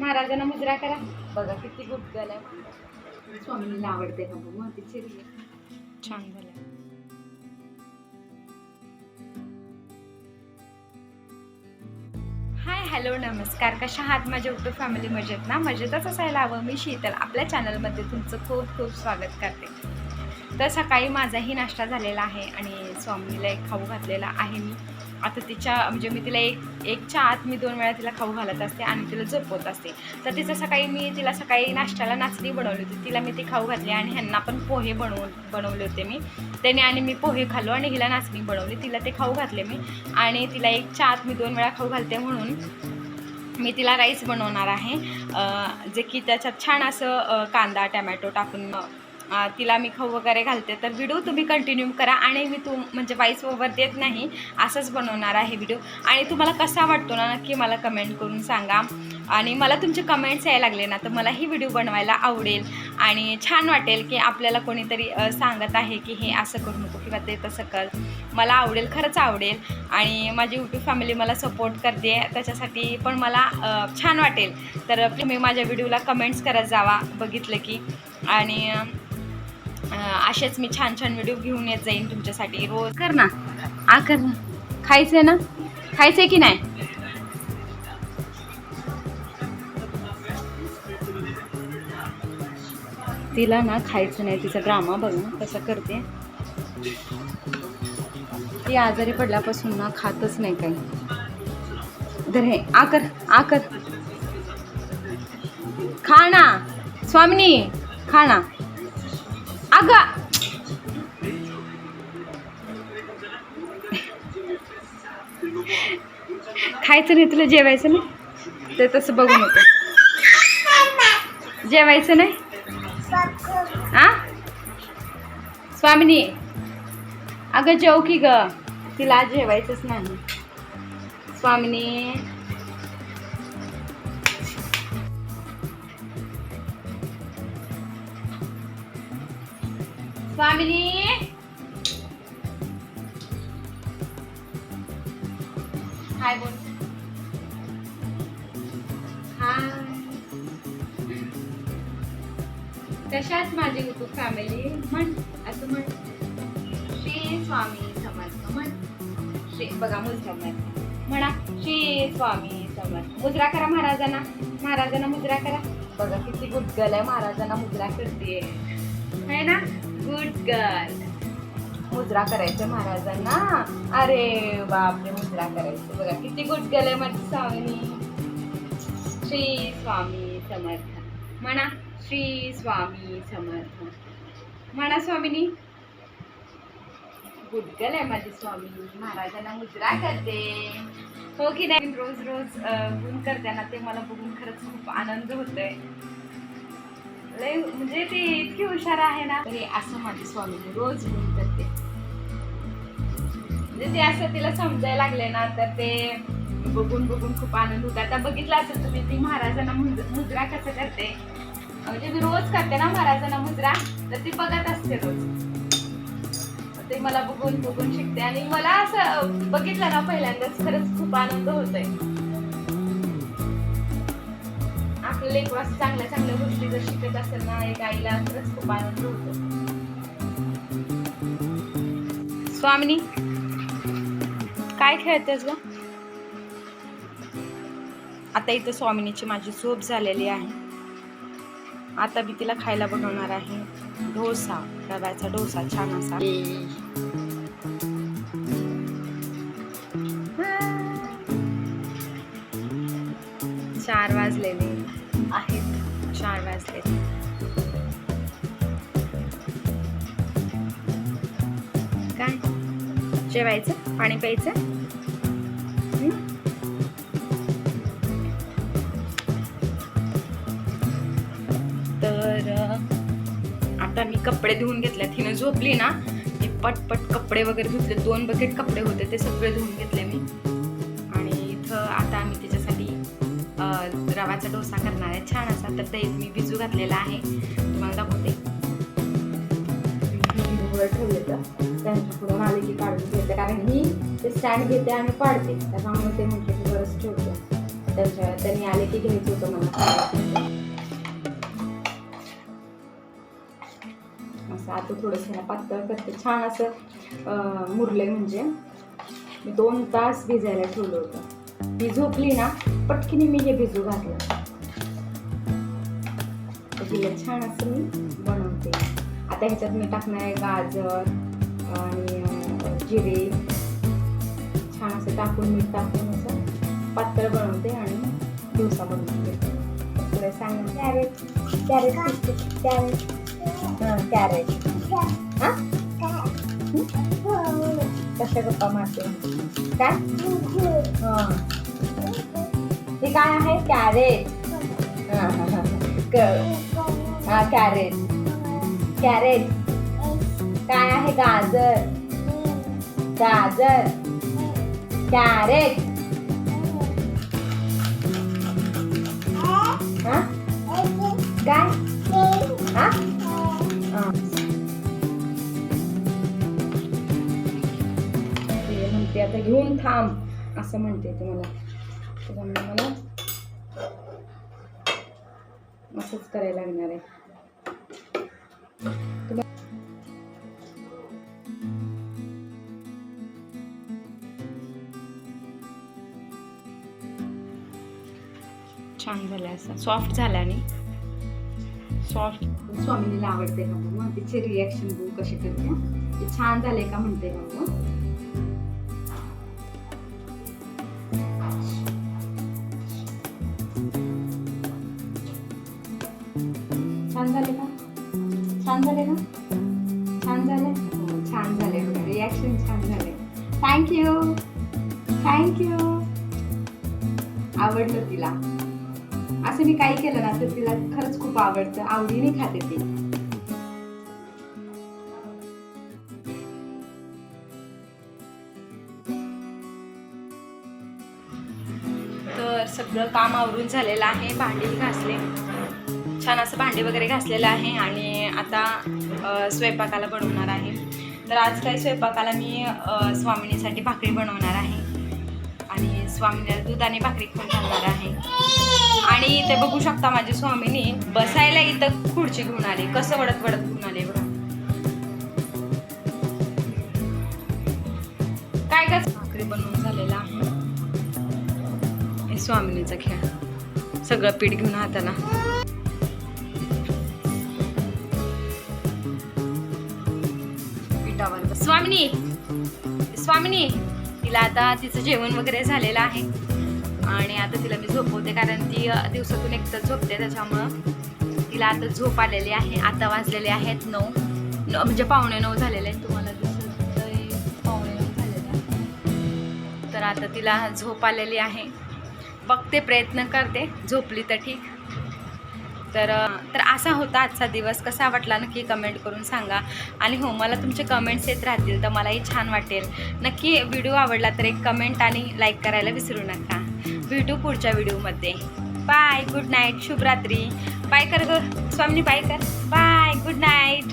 महाराजांना मुजरा करा. बघा किती गुप्त झालाय स्वामींना आवडते का बघू? तिची छान झालं हाय हॅलो नमस्कार. कशा आहात? माझ्या युट्यूब फॅमिली मजेत ना? मजेतच असायला हवं. मी शीतल. आपल्या चॅनलमध्ये तुमचं खूप खूप स्वागत करते. तर सकाळी माझाही नाश्ता झालेला आहे आणि स्वामीला एक खाऊ घातलेला आहे मी. आता तिच्या म्हणजे मी तिला एक एकच्या आत मी दोन वेळा तिला खाऊ घालत असते आणि तिला झोपवत असते. तर तिचं सकाळी मी तिला सकाळी नाश्त्याला नाचणी बनवली होती. तिला मी ती खाऊ घातली आणि ह्यांना पण पोहे बनवून बनवले होते मी. त्याने आणि मी पोहे खाल्लो आणि हिला नाचणी बनवली. तिला ते खाऊ घातले मी. आणि तिला एकच्या आत मी दोन वेळा खाऊ घालते म्हणून मी तिला राईस बनवणार आहे. जे की त्याच्यात छान असं कांदा टमॅटो टाकून तिला मी खाऊ वगैरे घालते. तर व्हिडिओ तुम्ही कंटिन्यू करा आणि मी तू म्हणजे वाईस ओव्हर देत नाही असंच बनवणार आहे व्हिडिओ. आणि तुम्हाला कसा वाटतो ना नक्की मला कमेंट करून सांगा. आणि मला तुमचे कमेंट्स यायला लागले ना तर मला ही व्हिडिओ बनवायला आवडेल. आणि छान वाटेल की आपल्याला कोणीतरी सांगत आहे की हे असं करू नको किंवा ते तसं कर. मला आवडेल खरंच आवडेल. आणि माझी यूट्यूब फॅमिली मला सपोर्ट करते. त्याच्यासाठी पण मला छान वाटेल. तर तुम्ही माझ्या व्हिडिओला कमेंट्स करत जावा बघितलं की. आणि असेच मी छान छान व्हिडिओ घेऊन येत जाईन तुमच्यासाठी. रोज कर ना. आ कर ना. खायचं आहे ना? खायचं आहे की नाही? तिला ना खायचं नाही तिचा ड्रामा बघ ना कसा करते. ती आजारी पडल्यापासून ना खातच नाही काही. धर हे आकर आकर खा ना. स्वामिनी खा ना. अगं. खायचं नाही तुला जेवायचं नाही? ते तसं बघू नको. जेवायचं नाही? आ? स्वामिनी. अगं जेव की ग. तिला आज जेवायचंच नाही. स्वामिनी. स्वामिनी हाय बोल. हाय. तशाच माझी युट्यूब फॅमिली म्हण असं म्हण. श्री स्वामी समर्थ म्हण. श्री बघा मुद्रा म्हणा. श्री स्वामी समर्थ. मुद्रा करा महाराजांना. महाराजांना मुद्रा करा. बघा किती गुड आहे महाराजांना मुद्रा करते है ना? गुड गर्ल मुद्रा करायचं महाराजांना. अरे बापरे मुद्रा करायचं बघा किती गुड गर्ल आहे माझी स्वामिनी श्री स्वामी समर्थ. म्हणा श्री स्वामी समर्थ. म्हणा स्वामिनी. गुडगल आहे माझी स्वामी. महाराजांना मुद्रा करते. हो की नाही? रोज रोज गुण गुण करताना ते मला बघून खरंच खूप आनंद होतोय. लय म्हणजे ती इतकी हुशार आहे ना. तरी असं माझी स्वामी रोज म्हणतात ते म्हणजे ते असं तिला समजायला लागले ना तर ते बघून बघून खूप आनंद होता. आता बघितलं असेल तुम्ही ती महाराजांना मुद्रा कसं करते? म्हणजे मी रोज करते ना महाराजांना मुद्रा तर ती बघत असते रोज. ते मला बघून बघून शिकते. आणि मला असं बघितलं ना पहिल्यांदाच खरंच खूप आनंद होतोय. आपल्या एक वाज चांगल्या चांगल्या गोष्टी जर शिकत असेल ना एक आईला खरंच खूप आनंद होतो. स्वामिनी काय खेळतेस ग? आता इथं स्वामिनीची माझी झोप झालेली आहे. आता मी तिला खायला बनवणार आहे. डोसा रव्याचा डोसा छान असा. आहेत काय? जेवायचं? पाणी प्यायचं? तर आता मी कपडे धुवून घेतले हिनं झोपली ना मी पटपट कपडे वगैरे धुतले. दोन बकेट कपडे होते ते सगळे धुवून घेतले मी. रवाचा डोसा करणार आहे. छान असा तर ते मी भिजू घातलेला आहे. तुम्हाला दाखवते. वर ठेवले तर त्यांच्याकडून आले की काढून घेतलं कारण मी ते स्टँड घेते आणि पाडते. त्याच्यामुळे ते म्हटलं की बरंच ठेवते. त्याच्या त्यांनी आले की घ्यायचं होतं मला. असं आता थोडंसं ह्याला पातळ करते. छान असं अं, मुरलंय म्हणजे. मी दोन तास भिजायला ठेवलं होतं. ती झोपली ना पटकीने मी हे भिजू घातलं. तिला छान असं मी बनवते. आता ह्याच्यात मी टाकणार आहे गाजर आणि जिरे. छान असं टाकून मीठ टाकून असं पातळ बनवते आणि डोसा बनवते तुला सांग कॅरेट कॅरेट कॅरेट. हां कॅरेट. हां? कशा गप्पा मारते. काय? हां. हे काय आहे? कॅरेट. हां हां हां. क- हां कॅरेट. कॅरेट. काय आहे? गाजर. गाजर. कॅरेट. हा? काय? म्हणते आता घेऊन थांब असं म्हणते तुम्हाला मला. त्याच्यामुळे मला असंच करायला लागणार आहे. तुला छान झालं असं. सॉफ्ट झालं आणि सॉफ्ट स्वामिनीला आवडते का मग तिचे रिॲक्शन बघू कशी करते. ते छान झाले का म्हणते का मग छान झाले का? छान झाले ना छान झाले? छान झाले रिॲक्शन छान झाले. थँक्यू थँक्यू आवडलं तिला. असं मी काही केलं ना तर तिला खरंच खूप आवडतं. आवडीने खाते ती. तर सगळं काम आवरून झालेलं आहे. भांडी घासले. छान असं भांडी वगैरे घासलेलं आहे आणि आता स्वयंपाकाला बनवणार आहे. तर आज काही स्वयंपाकाला मी स्वामिनीसाठी भाकरी बनवणार आहे. आणि स्वामिनीला दूध आणि भाकरी खाऊन घालणार आहे. आणि इथे बघू शकता माझी स्वामीनी बसायला इथं खुर्ची घेऊन आली. कसं वडत वडत घेऊन आले बघा. काय काय भाकरी बनवून झालेला. आहे हे स्वामिनीचा खेळ. सगळं पीठ घेऊन हाताला. स्वामिनी स्वामिनी तिला आता तिचं जेवण वगैरे झालेलं आहे. आणि आता तिला मी झोपवते कारण ती दिवसातून एकदा झोपते त्याच्यामुळं तिला आता झोप आलेली आहे. आता वाजलेले आहेत नऊ. न म्हणजे पावणे नऊ झालेले आहेत. तुम्हाला दिसत पावणे नऊ झालेले तर आता तिला झोप आलेली आहे. बघते प्रयत्न करते. झोपली तर ठीक. तर तर असा होता आजचा दिवस. कसा वाटला नक्की कमेंट करून सांगा. आणि हो मला तुमचे कमेंट्स येत राहतील तर मलाही छान वाटेल. नक्की व्हिडिओ आवडला तर एक कमेंट आणि लाईक करायला विसरू नका. भेटू पुढच्या व्हिडिओमध्ये बाय गुड नाईट शुभरात्री. बाय कर ग. स्वामिनी बाय कर. Bye good night